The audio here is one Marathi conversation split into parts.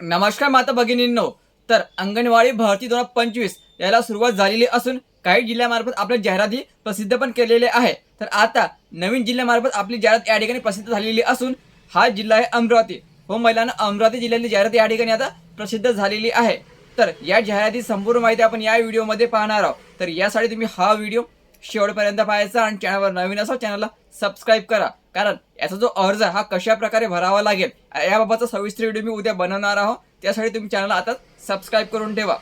नमस्कार माता भगिनींनो. तर अंगणवाडी भरती दोन हजार पंचवीस याला सुरुवात झालेली असून काही जिल्ह्यामार्फत आपल्या जाहिराती प्रसिद्ध पण केलेले आहे तर आता नवीन जिल्ह्यामार्फत आपली जाहिरात या ठिकाणी प्रसिद्ध झालेली असून हा जिल्हा आहे अमरावती. हो महिलांना अमरावती जिल्ह्यातली जाहिरात या ठिकाणी आता प्रसिद्ध झालेली आहे. तर या जाहिराती संपूर्ण माहिती आपण या व्हिडिओमध्ये पाहणार आहोत. तर यासाठी तुम्ही हा व्हिडिओ शेवटपर्यंत पाहायचा आणि चॅनलवर नवीन असा चॅनलला सबस्क्राईब करा. कारण याचा जो अर्ज हा कशा प्रकारे भरावा लागेल याबाबतचा सविस्तर व्हिडिओ मी उद्या बनवणार आहोत. त्यासाठी तुम्ही चॅनल आता सबस्क्राईब करून ठेवा.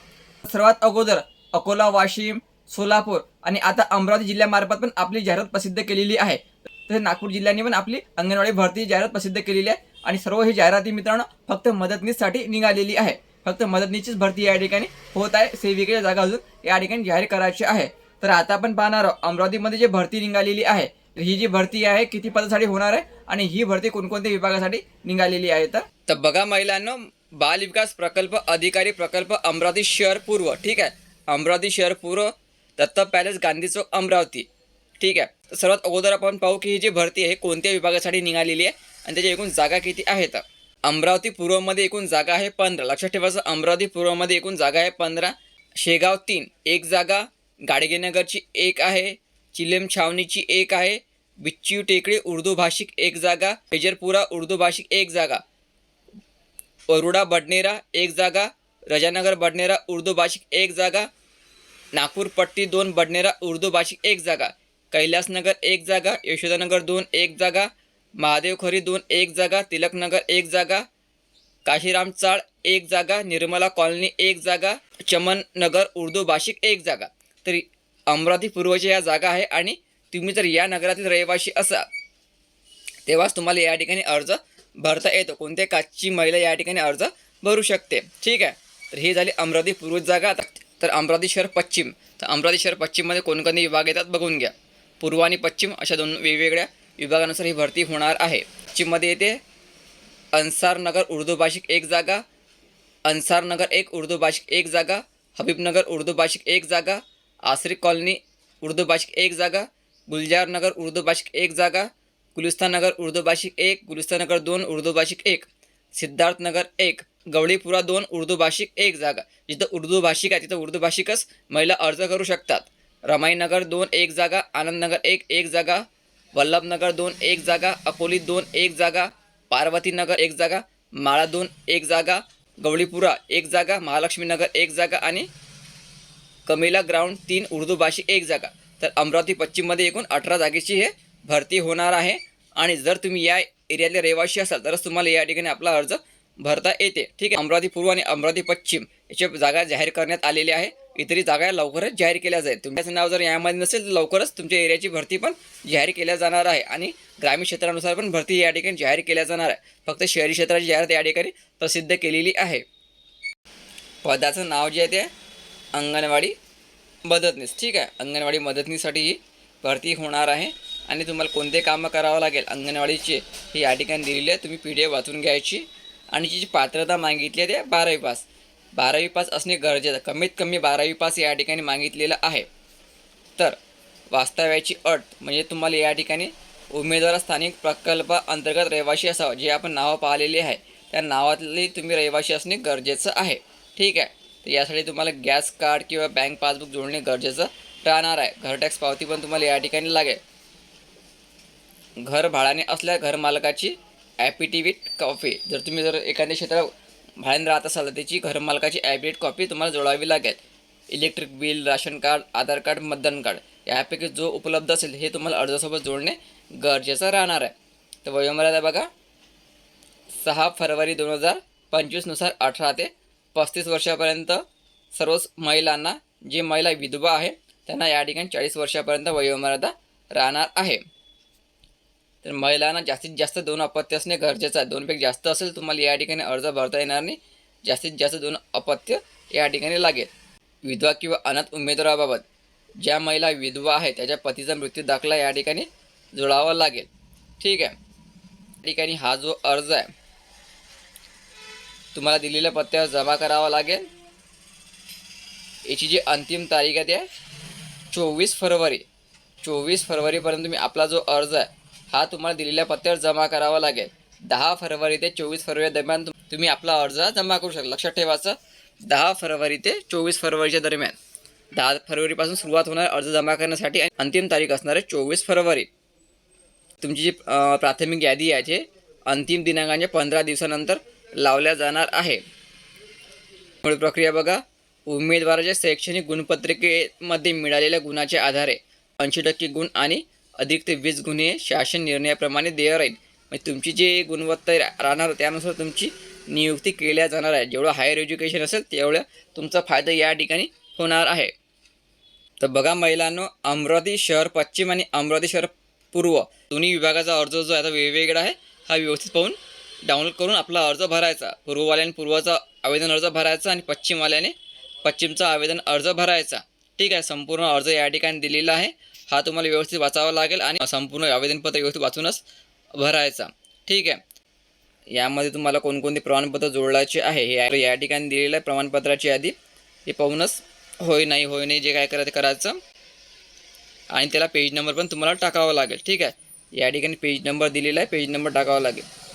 सर्वात अगोदर अकोला वाशिम सोलापूर आणि आता अमरावती जिल्ह्यामार्फत पण आपली जाहिरात प्रसिद्ध केलेली आहे. तसेच नागपूर जिल्ह्याने पण आपली अंगणवाडी भरती जाहिरात प्रसिद्ध केलेली आहे आणि सर्व ही जाहिराती मित्रांनो फक्त मदतनीससाठी निघालेली आहे. फक्त मदतनीचीच भरती या ठिकाणी होत आहे. सेविकेच्या जागा अजून या ठिकाणी जाहीर करायची आहे. तर आता आपण पाहणार आहोत अमरावतीमध्ये जी भरती निघालेली आहे ही जी भरती आहे किती पदासाठी होणार आहे आणि ही भरती कोणकोणत्या विभागासाठी निघालेली आहे तर? बघा महिलांनो बाल विकास प्रकल्प अधिकारी प्रकल्प अमरावती शहर पूर्व ठीक आहे? अमरावती शहर पूर्व दत्त पॅलेस गांधी चौक अमरावती ठीक आहे? तर सर्वात अगोदर आपण पाहू की ही जी भरती आहे कोणत्या विभागासाठी निघालेली आहे आणि त्याच्या एकूण जागा किती आहेत अमरावती पूर्वमध्ये एकूण जागा आहे पंधरा. लक्षात ठेवायचं अमरावती पूर्वमध्ये एकूण जागा आहे पंधरा शेगाव तीन एक जागा गाडगेनगरची एक आहे चिलेम छावणीची एक आहे बिच्चू टेकडी उर्दू भाषिक एक जागा हेजरपुरा उर्दू भाषिक एक जागा वरुडा बडनेरा एक जागा रजानगर बडनेरा उर्दू भाषिक एक जागा नागपूर पट्टी दोन बडनेरा उर्दू भाषिक एक जागा कैलासनगर एक जागा यशोदानगर दोन एक जागा महादेवखरी दोन एक जागा तिलकनगर एक जागा काशीराम चाळ एक जागा निर्मला कॉलनी एक जागा चमननगर उर्दू भाषिक एक जागा तरी अमरावती पूर्वच्या या जागा आहे आणि तुम्ही जर या नगरातील रहिवासी असाल तेव्हाच तुम्हाला या ठिकाणी अर्ज भरता येतो. कोणत्या काचची महिला या ठिकाणी अर्ज भरू शकते. ठीक आहे? तर ही झाली अमरावती पूर्व जागा. आता तर अमरावती शहर पश्चिम. तर अमरावती शहर पश्चिममध्ये कोणकोणते विभाग येतात बघून घ्या. पूर्व आणि पश्चिम अशा दोन वेगवेगळ्या विभागानुसार ही भरती होणार आहे. पश्चिममध्ये येते अन्सारनगर उर्दू भाषिक एक जागा. अन्सारनगर एक उर्दू भाषिक एक जागा. हबीबनगर उर्दू भाषिक एक जागा. आसरी कॉलनी उर्दू भाषिक एक जागा. गुलजार नगर उर्दू भाषिक एक जागा गुलिस्तानगर उर्दू भाषिक एक गुलिस्तानगर दोन उर्दू भाषिक एक सिद्धार्थनगर एक गवळीपुरा दोन उर्दू भाषिक एक जागा. जिथं उर्दू भाषिक आहे तिथं उर्दू भाषिकच महिला अर्ज करू शकतात. रमाईनगर दोन एक जागा आनंदनगर एक एक जागा वल्लभनगर दोन एक जागा अकोली दोन एक जागा पार्वतीनगर एक जागा माळा दोन एक जागा गवळीपुरा एक जागा महालक्ष्मीनगर एक जागा आणि कमिला ग्राउंड तीन उर्दू भाषिक एक जागा. तर अमरावती पश्चिममध्ये एकूण अठरा जागेची हे भरती होणार आहे. आणि जर तुम्ही या एरियातले रहिवासी असाल तरच तुम्हाला या ठिकाणी आपला अर्ज भरता येते. ठीक आहे? अमरावती पूर्व आणि अमरावती पश्चिम याच्या जागा जाहीर करण्यात आलेल्या आहे. इतरही जागा लवकरच जाहीर केल्या जाईल. तुमच्याचं नाव जर यामध्ये नसेल तर लवकरच तुमच्या एरियाची भरती पण जाहीर केल्या जाणार आहे. आणि ग्रामीण क्षेत्रानुसार पण भरती या ठिकाणी जाहीर केल्या जाणार आहे. फक्त शहरी क्षेत्राची जाहिरात या ठिकाणी प्रसिद्ध केलेली आहे. पदाचं नाव जे आहे ते अंगणवाडी मदतनीस. ठीक आहे? अंगणवाडी मदतनीसाठी ही भरती होणार आहे आणि तुम्हाला कोणते कामं करावं लागेल? अंगणवाडीचे ही या ठिकाणी दिलेली आहे. तुम्ही पी डी एफ वाचून घ्यायची. आणि जी पात्रता मागितली आहे ते बारावी पास. बारावी पास असणे गरजेचं कमीत कमी बारावी पास या ठिकाणी मागितलेलं आहे. तर वास्तव्याची अट म्हणजे तुम्हाला या ठिकाणी उमेदवार स्थानिक प्रकल्प अंतर्गत रहिवासी असावं. जे आपण नावं पाहिलेली आहे त्या नावातली तुम्ही रहिवासी असणे गरजेचं आहे. ठीक आहे? तर यासाठी तुम्हाला गॅस कार्ड किंवा बँक पासबुक जोडणे गरजेचं राहणार आहे. घर टॅक्स पावती पण तुम्हाला या ठिकाणी लागेल. घर भाड्याने असल्या घरमालकाची ॲपिटिव्हिट कॉपी जर तुम्ही जर एखाद्या क्षेत्रात भाड्याने राहत असाल तर त्याची घरमालकाची ॲफिडेविट कॉपी तुम्हाला जोडावी लागेल. Electric bill ration card Aadhaar card मतदान कार्ड यापैकी जो उपलब्ध असेल हे तुम्हाला अर्जासोबत जोडणे गरजेचं राहणार आहे. तर वयोमर्यादा बघा. सहा फरवरी दोन हजार पंचवीसनुसार अठरा ते पस्तीस वर्षापर्यंत सर्वच महिलांना जे महिला विधवा आहे त्यांना या ठिकाणी चाळीस वर्षापर्यंत वयोमर्यादा राहणार आहे. तर महिलांना जास्तीत जास्त दोन अपत्य असणे गरजेचं आहे. दोनपैकी जास्त असेल तुम्हाला या ठिकाणी अर्ज भरता येणार नाही. जास्तीत जास्त दोन अपत्य या ठिकाणी लागेल. विधवा किंवा अनाथ उमेदवाराबाबत ज्या महिला विधवा आहे त्याच्या पतीचा मृत्यू दाखला या ठिकाणी जोडावा लागेल. ठीक आहे. या ठिकाणी हा जो अर्ज आहे तुम्हाला दिलेल्या पत्त्यावर जमा करावा लागेल. याची जी अंतिम तारीख आहे ती आहे चोवीस फरवरी. चोवीस फरवरीपर्यंत तुम्ही आपला जो अर्ज आहे हा तुम्हाला दिलेल्या पत्त्यावर जमा करावा लागेल. दहा फरवरी ते चोवीस फरवरी दरम्यान तुम्ही आपला अर्ज जमा करू शकता. लक्षात ठेवायचं दहा फरवरी ते चोवीस फरवरीच्या दरम्यान. दहा फरवरीपासून सुरुवात होणार अर्ज जमा करण्यासाठी आणि अंतिम तारीख असणार आहे चोवीस फरवरी. तुमची जी प्राथमिक यादी आहे जे अंतिम दिनांकांच्या पंधरा दिवसानंतर लावल्या जाणार आहे. मूळ प्रक्रिया बघा. उमेदवाराच्या शैक्षणिक गुणपत्रिकेमध्ये मिळालेल्या गुणाच्या आधारे ऐंशी टक्के गुण आणि अधिक ते वीस गुन्हे शासन निर्णयाप्रमाणे देय राहील. म्हणजे तुमची जी गुणवत्ता राहणार त्यानुसार तुमची नियुक्ती केल्या जाणार आहे. जेवढं हायर एज्युकेशन असेल तेवढ्या तुमचा फायदा या ठिकाणी होणार आहे. तर बघा महिलांनो अमरावती शहर पश्चिम आणि अमरावती शहर पूर्व दोन्ही विभागाचा अर्ज जो आहे तो वेगवेगळा आहे. हा व्यवस्थित पाहून डाउनलोड करून आपला अर्ज भरायचा. पूर्ववाल्याने पूर्वचा आवेदन अर्ज भरायचा आणि पश्चिमवाल्याने पश्चिमचा आवेदन अर्ज भरायचा. ठीक आहे संपूर्ण अर्ज या ठिकाणी दिलेला आहे. हा तुम्हाला व्यवस्थित वाचावा लागेल आणि संपूर्ण आवेदनपत्र व्यवस्थित वाचूनच भरायचा. ठीक आहे. यामध्ये तुम्हाला कोणकोणते प्रमाणपत्र जोडायचे आहे हे या- या ठिकाणी दिलेलं आहे. प्रमाणपत्राची यादी हे पाहूनच होय नाही होय नाही जे काय करायचं करायचं. आणि त्याला पेज नंबर पण तुम्हाला टाकावा लागेल. ठीक आहे. या ठिकाणी पेज नंबर दिलेला आहे. पेज नंबर टाकावा लागेल.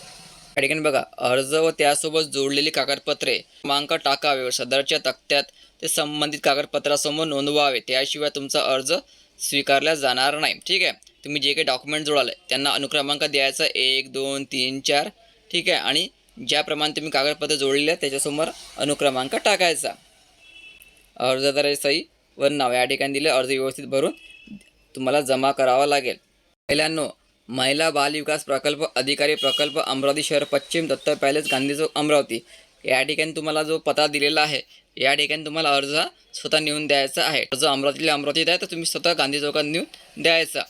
या ठिकाणी बघा अर्ज व त्यासोबत जोडलेली कागदपत्रे क्रमांक टाकावे सदरच्या तक्त्यात ते संबंधित कागदपत्रासमोर नोंदवावे. त्याशिवाय तुमचा अर्ज स्वीकारला जाणार नाही. ठीक आहे? तुम्ही जे काही डॉक्युमेंट जोडाले त्यांना अनुक्रमांक द्यायचा एक दोन तीन चार. ठीक आहे? आणि ज्याप्रमाणे तुम्ही कागदपत्र जोडलेले आहे त्याच्यासमोर अनुक्रमांक टाकायचा. अर्जदार सही व नाव या ठिकाणी दिले. अर्ज व्यवस्थित भरून तुम्हाला जमा करावा लागेल. पहिल्यांनो महिला बाल विकास प्रकल्प अधिकारी प्रकल्प अमरावती शहर पश्चिम दत्त पॅलेस गांधी चौक अमरावती. या ठिकाणी तुम्हाला जो पत्ता दिलेला आहे या ठिकाणी तुम्हाला अर्ज स्वतः नेऊन द्यायचा आहे. अर्ज अमरावतीला अमरावतीत आहे तर तुम्ही स्वतः गांधी चौकात नेऊन द्यायचा.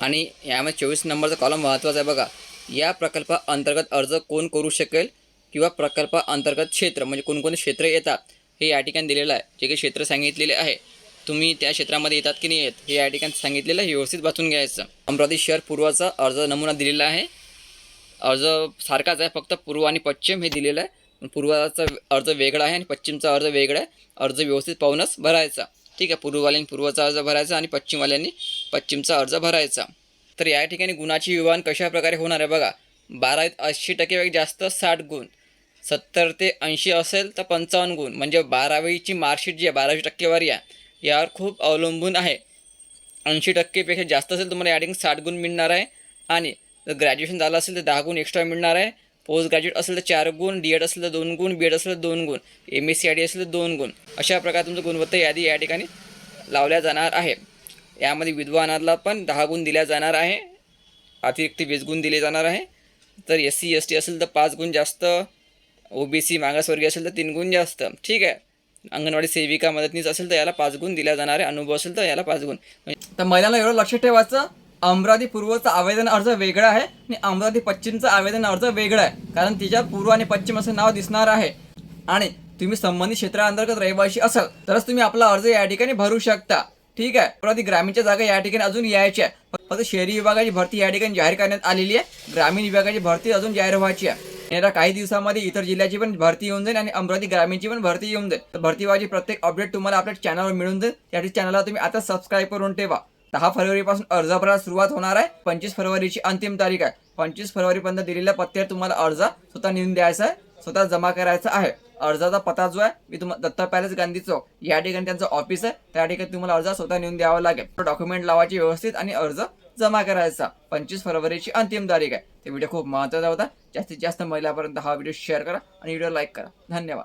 आणि यामध्ये चोवीस नंबरचा कॉलम महत्त्वाचा आहे बघा. या प्रकल्पा अंतर्गत अर्ज कोण करू शकेल किंवा प्रकल्पा अंतर्गत क्षेत्र म्हणजे कोणकोणते क्षेत्र येतात हे या ठिकाणी दिलेलं आहे. जे काही क्षेत्र सांगितलेले आहे. तुम्ही त्या क्षेत्रामध्ये येतात की नाही येत हे या ठिकाणी सांगितलेलं आहे हे व्यवस्थित वाचून घ्यायचं. अमरावती शहर पूर्वाचा अर्ज नमुना दिलेला आहे. अर्ज सारखाच आहे फक्त पूर्व आणि पश्चिम हे दिलेलं आहे. पण पूर्वाचा अर्ज वेगळा आहे आणि पश्चिमचा अर्ज वेगळा आहे. अर्ज व्यवस्थित पाहूनच भरायचा. ठीक आहे पूर्ववाल्यांनी पूर्वचा अर्ज भरायचा आणि पश्चिमवाल्यांनी पश्चिमचा अर्ज भरायचा. तर या ठिकाणी गुणाची विवाहन कशा प्रकारे होणार आहे बघा. बारा ऐंशी टक्के जास्त साठ गुण. सत्तर ते ऐंशी असेल तर पंचावन्न गुण. म्हणजे बारावीची मार्कशीट जी आहे बारावी टक्केवारी आहे. यावर खूप अवलंबून आहे. ऐंशी टक्केपेक्षा जास्त असेल तुम्हाला या साठ गुण मिळणार आहे. आणि जर ग्रॅज्युएशन झालं असेल तर दहा गुण एक्स्ट्रा मिळणार आहे. पोस्ट ग्रॅज्युएट असेल तर चार गुण डी एड असेल तर दोन गुण बी एड असेल तर दोन गुण M S C I D असेल तर दोन गुण. अशा प्रकारे तुमचं गुणवत्ता यादी या ठिकाणी लावल्या जाणार आहे. यामध्ये विद्वानाला पण दहा गुण दिल्या जाणार आहे. अतिरिक्त वीस गुण दिले जाणार आहे. तर एस सी एस टी असेल तर पाच गुण जास्त. ओ बी सी मागासवर्गीय असेल तर तीन गुण जास्त. ठीक आहे. अंगणवाडी सेविका मदतनीस असेल तर याला पाच गुण दिल्या जाणारे. अनुभव असेल तर याला पाच गुण. तर महिलांना एवढं लक्ष ठेवायचं अमरावती पूर्वचा आवेदन अर्ज वेगळा आहे आणि अमरावती पश्चिमचा आवेदन अर्ज वेगळा आहे. कारण तिच्या पूर्व आणि पश्चिम असं नाव दिसणार आहे. आणि तुम्ही संबंधित क्षेत्राअंतर्गत रहिवासी असाल तरच तुम्ही आपला अर्ज या ठिकाणी भरू शकता. ठीक आहे? अमरावती ग्रामीणच्या जागा या ठिकाणी अजून यायच्या आहे फक्त शहरी विभागाची भरती या ठिकाणी जाहीर करण्यात आलेली आहे. ग्रामीण विभागाची भरती अजून जाहीर व्हायची आहे. येणाऱ्या काही दिवसामध्ये इतर जिल्ह्याची पण भरती येऊन जाईल आणि अमरावती ग्रामीणची पण भरती येऊन जाईल. तर प्रत्येक अपडेट तुम्हाला आपल्या चॅनलवर मिळून जाईल. त्या चॅनलला तुम्ही आता सबस्क्राईब करून ठेवा. दहा फरवरीपासून अर्ज भरायला सुरुवात होणार आहे. पंचवीस फरवरीची अंतिम तारीख आहे. पंचवीस फरवरीपर्यंत दिलेल्या पत्त्यावर तुम्हाला अर्ज स्वतः नेऊन द्यायचा आहे. स्वतः जमा करायचा आहे. अर्जाचा पत्ता जो आहे मी तुम्हाला दत्ता पॅलेस गांधी चौक या ठिकाणी त्यांचं ऑफिस आहे. त्या ठिकाणी तुम्हाला अर्ज स्वतः नेऊन द्यावा लागेल. डॉक्युमेंट लावायचे व्यवस्थित आणि अर्ज जमा करायचा. पंचवीस फरवरीची अंतिम तारीख आहे. ते व्हिडिओ खूप महत्त्वाचा होता. जास्तीत जास्त महिलापर्यंत हा व्हिडिओ शेअर करा आणि व्हिडिओ लाईक करा. धन्यवाद.